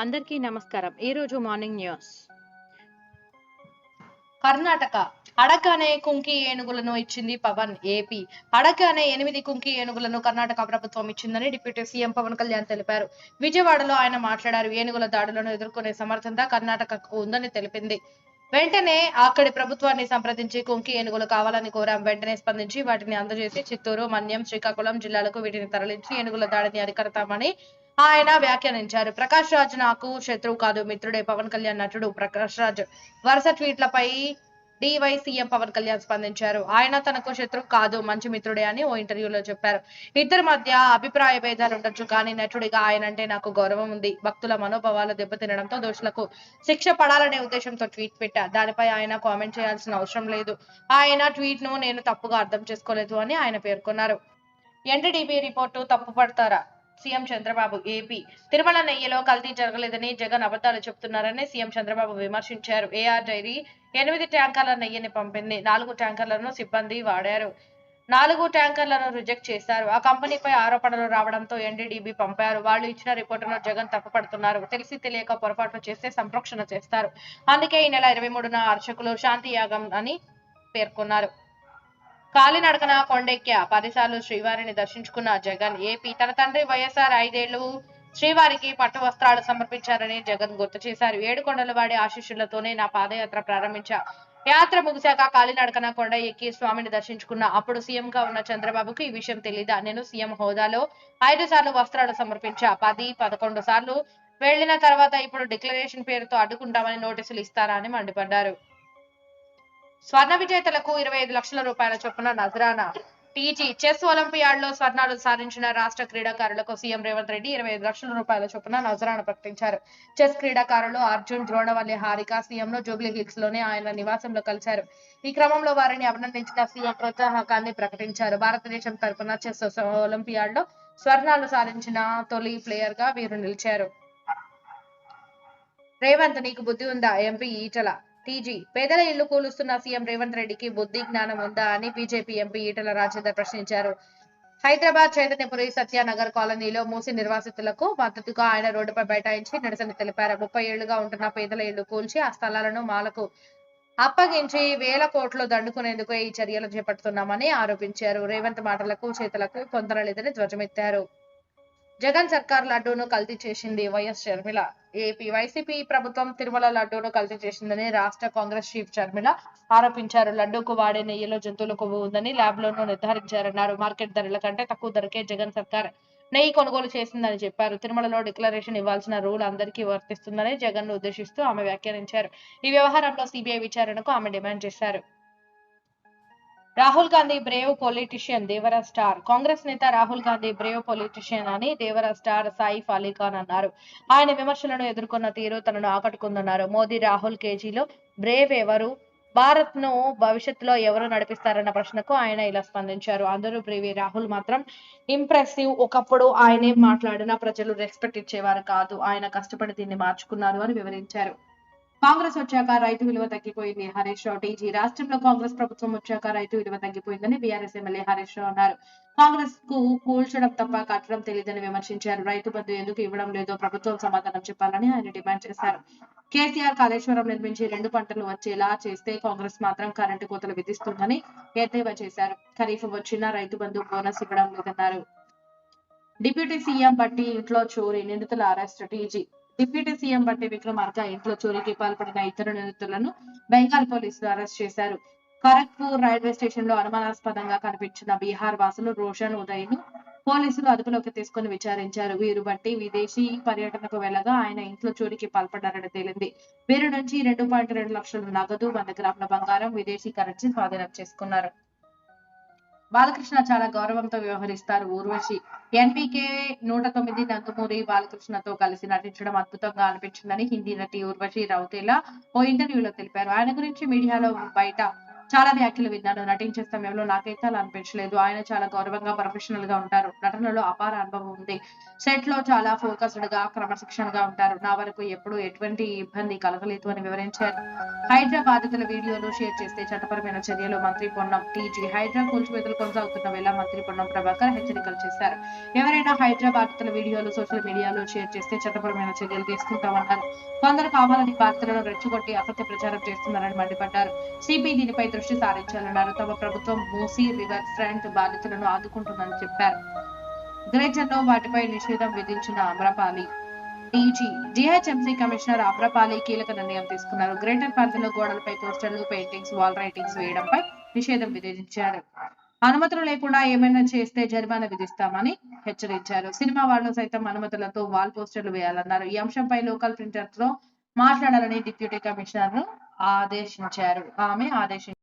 అందరికీ నమస్కారం. ఈరోజు మార్నింగ్ న్యూస్. కర్ణాటక. అడక అనే కుంకి ఏనుగులను ఇచ్చింది పవన్ ఏపీ. అడక అనే ఎనిమిది కుంకి ఏనుగులను కర్ణాటక ప్రభుత్వం ఇచ్చిందని డిప్యూటీ సీఎం పవన్ కళ్యాణ్ తెలిపారు. విజయవాడలో ఆయన మాట్లాడారు. ఏనుగుల దాడులను ఎదుర్కొనే సమర్థత కర్ణాటకకు ఉందని తెలిపింది. వెంటనే అక్కడి ప్రభుత్వాన్ని సంప్రదించి కుంకి ఏనుగులు కావాలని కోరాం. వెంటనే స్పందించి వాటిని అందజేసి చిత్తూరు మన్యం శ్రీకాకుళం జిల్లాలకు వీటిని తరలించి ఏనుగుల దాడిని అరికడతామని ఆయన వ్యాఖ్యానించారు. ప్రకాష్ రాజ్ నాకు శత్రువు కాదు మిత్రుడే పవన్ కళ్యాణ్ నటుడు ప్రకాష్ రాజ్. వరుస ట్వీట్లపై డివై సీఎం పవన్ కళ్యాణ్ స్పందించారు. ఆయన తనకు శత్రువు కాదు మంచి మిత్రుడే అని ఓ ఇంటర్వ్యూలో చెప్పారు. ఇద్దరి మధ్య అభిప్రాయ భేదాలు ఉండొచ్చు కానీ నటుడిగా ఆయన అంటే నాకు గౌరవం ఉంది. భక్తుల మనోభావాలు దెబ్బతినడంతో దోషులకు శిక్ష పడాలనే ఉద్దేశంతో ట్వీట్ పెట్టారు దానిపై ఆయన కామెంట్ చేయాల్సిన అవసరం లేదు. ఆయన ట్వీట్ను నేను తప్పుగా అర్థం చేసుకోలేదు అని ఆయన పేర్కొన్నారు. ఎన్డీడీబీ రిపోర్టు తప్పు పడతారా సీఎం చంద్రబాబు ఏపీ తిరుమల నెయ్యిలో కల్తీ జరగలేదని జగన్ అబద్ధాలు చెప్తున్నారని సీఎం చంద్రబాబు విమర్శించారు. ఏఆర్ డైరీ ఎనిమిది ట్యాంకర్ల నెయ్యిని పంపింది నాలుగు ట్యాంకర్లను సిబ్బంది వాడారు. నాలుగు ట్యాంకర్లను రిజెక్ట్ చేశారు. ఆ కంపెనీపై ఆరోపణలు రావడంతో ఎన్డీడీబీ పంపారు. వాళ్ళు ఇచ్చిన రిపోర్టును జగన్ తప్పుపడుతున్నారు. తెలిసి తెలియక పొరపాట్లు చేస్తే సంరక్షణ చేస్తారు. అందుకే ఈ నెల ఇరవై మూడున అర్చకులు శాంతి యాగం అని పేర్కొన్నారు. కాలినడకన కొండెక్కా పదిసార్లు శ్రీవారిని దర్శించుకున్న జగన్ ఏపీ తన తండ్రి వైఎస్ఆర్ ఐదేళ్ళు శ్రీవారికి పట్టు వస్త్రాలు సమర్పించారని జగన్ గుర్తు చేశారు. ఏడు కొండల వాడి ఆశీస్సులతోనే నా పాదయాత్ర ప్రారంభించా. యాత్ర ముగిశాక కాలినడకన కొండ ఎక్కి స్వామిని దర్శించుకున్న అప్పుడు సీఎం గా ఉన్న చంద్రబాబుకు ఈ విషయం తెలీదా? నేను సీఎం హోదాలో ఐదు సార్లు వస్త్రాలు సమర్పించా. పది పదకొండు సార్లు వెళ్ళిన తర్వాత ఇప్పుడు డిక్లరేషన్ పేరుతో అడ్డుకుంటామని నోటీసులు ఇస్తారా అని మండిపడ్డారు. స్వర్ణ విజేతలకు ఇరవై ఐదు లక్షల రూపాయల చొప్పున నజరానా టీజీ చెస్ ఒలింపియాడ్లో స్వర్ణాలు సాధించిన రాష్ట్ర క్రీడాకారులకు సీఎం రేవంత్ రెడ్డి ఇరవై ఐదు లక్షల రూపాయల చొప్పున నజరాన ప్రకటించారు. చెస్ క్రీడాకారులు అర్జున్ ద్రోణవల్లి హారిక సీఎం లో జూబ్లీ హిల్స్లోనే ఆయన నివాసంలో కలిశారు. ఈ క్రమంలో వారిని అభినందించిన సీఎం ప్రోత్సాహకాన్ని ప్రకటించారు. భారతదేశం తరపున చెస్ ఒలింపియాడ్లో స్వర్ణాలు సాధించిన తొలి ప్లేయర్గా వీరు నిలిచారు. రేవంత్ నీకు బుద్ధి ఉందా? ఎంపీ ఈటల టీజీ పేదల ఇళ్ళు కూలుస్తున్న సీఎం రేవంత్ రెడ్డికి బుద్ధి జ్ఞానం ఉందా అని బీజేపీ ఎంపీ ఈటల రాజేందర్ ప్రశ్నించారు. హైదరాబాద్ చైతన్యపురి సత్యానగర్ కాలనీలో మూసి నిర్వాసితులకు మద్దతుగా ఆయన రోడ్డుపై బైఠాయించి నిరసన తెలిపారు. ముప్పై ఏళ్ళుగా ఉంటున్న పేదల ఇల్లు కూల్చి ఆ స్థలాలను మాలకు అప్పగించి వేల కోట్లు దండుకునేందుకు ఈ చర్యలు చేపడుతున్నామని ఆరోపించారు. రేవంత్ మాటలకు చేతలకు పొందరలేదని ధ్వజమెత్తారు. జగన్ సర్కార్ లడ్డూను కల్తీ చేసింది వైఎస్ షర్మిల. ఏపీ వైసీపీ ప్రభుత్వం తిరుమల లడ్డూను కల్తీ చేసిందని రాష్ట్ర కాంగ్రెస్ చీఫ్ షర్మిల ఆరోపించారు. లడ్డూకు వాడే నెయ్యిలో జంతువుల కొవ్వు ఉందని ల్యాబ్ లోనూ నిర్ధారించారన్నారు. మార్కెట్ ధరల కంటే తక్కువ ధరకే జగన్ సర్కార్ నెయ్యి కొనుగోలు చేసిందని చెప్పారు. తిరుమలలో డిక్లరేషన్ ఇవ్వాల్సిన రూల్ అందరికీ వర్తిస్తుందని జగన్ను ఉద్దేశిస్తూ ఆమె వ్యాఖ్యానించారు. ఈ వ్యవహారంలో సిబిఐ విచారణకు ఆమె డిమాండ్ చేశారు. Rahul Gandhi brave politician Devara star Congress నేత రాహుల్ గాంధీ బ్రేవ్ పొలిటీషియన్ అని దేవరా స్టార్ సాయిఫ్ అలీ ఖాన్ అన్నారు. ఆయన విమర్శలను ఎదుర్కొన్న తీరు తనను ఆకట్టుకుందన్నారు. మోదీ రాహుల్ కేజీలో బ్రేవ్ ఎవరు? భారత్ను భవిష్యత్తులో ఎవరు నడిపిస్తారన్న ప్రశ్నకు ఆయన ఇలా స్పందించారు. అందరూ ప్రివి రాహుల్ మాత్రం ఇంప్రెసివ్ ఒకప్పుడు ఆయనే మాట్లాడినా ప్రజలు రెస్పెక్ట్ ఇచ్చేవారు కాదు. ఆయన కష్టపడి దీన్ని మార్చుకున్నారు అని వివరించారు. కాంగ్రెస్ వచ్చాక రైతు విలువ తగ్గిపోయింది. హరీష్ రావు టీజీ. రాష్ట్రంలో కాంగ్రెస్ ప్రభుత్వం వచ్చాక రైతు విలువ తగ్గిపోయిందని బీఆర్ఎస్ ఎమ్మెల్యే హరీష్ రావు అన్నారు. కాంగ్రెస్కు కూల్చడం తప్ప కట్టడం తెలియదని విమర్శించారు. రైతు బంధు ఎందుకు ఇవ్వడం లేదో ప్రభుత్వం సమాధానం చెప్పాలని ఆయన డిమాండ్ చేశారు. కేసీఆర్ కాళేశ్వరం నిర్మించి రెండు పంటలు వచ్చేలా చేస్తే కాంగ్రెస్ మాత్రం కరెంటు కోతలు విధిస్తుందని ఎద్దేవా చేశారు. ఖరీఫ్ వచ్చినా రైతు బంధు బోనస్ ఇవ్వడం లేదన్నారు. డిప్యూటీ సీఎం బట్టి ఇంట్లో చోరీ నిందితుల అరెస్ట్ టీజీ. డిప్యూటీ సీఎం బట్టి విక్రమార్క ఇంట్లో చోరీకి పాల్పడిన ఇద్దరు నిందితులను బెంగాల్ పోలీసులు అరెస్ట్ చేశారు. ఖరగ్పూర్ రైల్వే స్టేషన్లో అనుమానాస్పదంగా కనిపించిన బీహార్ వాసులు రోషన్ ఉదయ్ను పోలీసులు అదుపులోకి తీసుకుని విచారించారు. వీరు బట్టి విదేశీ పర్యటనకు వెళ్ళగా ఆయన ఇంట్లో చోరీకి పాల్పడ్డారని తేలింది. వీరి నుంచి రెండు పాయింట్ రెండు లక్షల నగదు వంద గ్రాముల బంగారం విదేశీ కరెన్సీ స్వాధీనం చేసుకున్నారు. బాలకృష్ణ చాలా గౌరవంతో వ్యవహరిస్తారు. ఊర్వశి ఎన్పికే నూట తొమ్మిది నందమూరి బాలకృష్ణతో కలిసి నటించడం అద్భుతంగా అనిపించిందని హిందీ నటి ఊర్వశి రౌతేలా ఓ ఇంటర్వ్యూలో తెలిపారు. ఆయన గురించి మీడియాలో బయట చాలా వ్యాఖ్యలు విన్నాను నటించే సమయంలో నాకైతే అలా అనిపించలేదు. ఆయన చాలా గౌరవంగా ప్రొఫెషనల్గా ఉంటారు. నటనలో అపార అనుభవం ఉంది. సెట్లో చాలా ఫోకస్డ్గా క్రమశిక్షణగా ఉంటారు. నా వరకు ఎప్పుడు ఎటువంటి ఇబ్బంది కలగలేదు అని వివరించారు. హైడ్రా బాధితుల వీడియోలు షేర్ చేస్తే చట్టపరమైన చర్యలు మంత్రి పొన్నం టీజీ హైడ్రా కూల్చివేతలు కొనసాగుతున్న వేళ మంత్రి పొన్నం ప్రభాకర్ హెచ్చరికలు చేశారు. ఎవరైనా హైడ్రా బాధితుల వీడియోలు సోషల్ మీడియాలో షేర్ చేస్తే చట్టపరమైన చర్యలు తీసుకుంటామన్నారు. కొందరు కావాలని బాధితులను రెచ్చగొట్టి అసత్య ప్రచారం చేస్తున్నారని మండిపడ్డారు. సిపి దీనిపై దృష్టి సారించాలన్నారు తమ ప్రభుత్వం మూసీ రివర్ ఫ్రంట్ బాధితులను ఆదుకుంటుందని చెప్పారు. గ్రేటర్లో వాటిపై నిషేధం విధించిన Amrapali. DG GHMC commissioner Amrapali కీలక నిర్ణయం తీసుకున్నారు. గ్రేటర్ ప్రాంతంలో గోడలపై పోస్టర్లు పెయింటింగ్స్ వాల్ రైటింగ్స్ వేయడంపై నిషేధం విధించారు. అనుమతులు లేకుండా ఏమైనా చేస్తే జరిమానా విధిస్తామని హెచ్చరించారు. సినిమా వాళ్ళు సైతం అనుమతులతో వాల్ పోస్టర్లు వేయాలన్నారు. ఈ అంశంపై లోకల్ ప్రింటర్తో మాట్లాడాలని డిప్యూటీ కమిషనర్ను ఆదేశించారు. ఆమె ఆదేశించారు.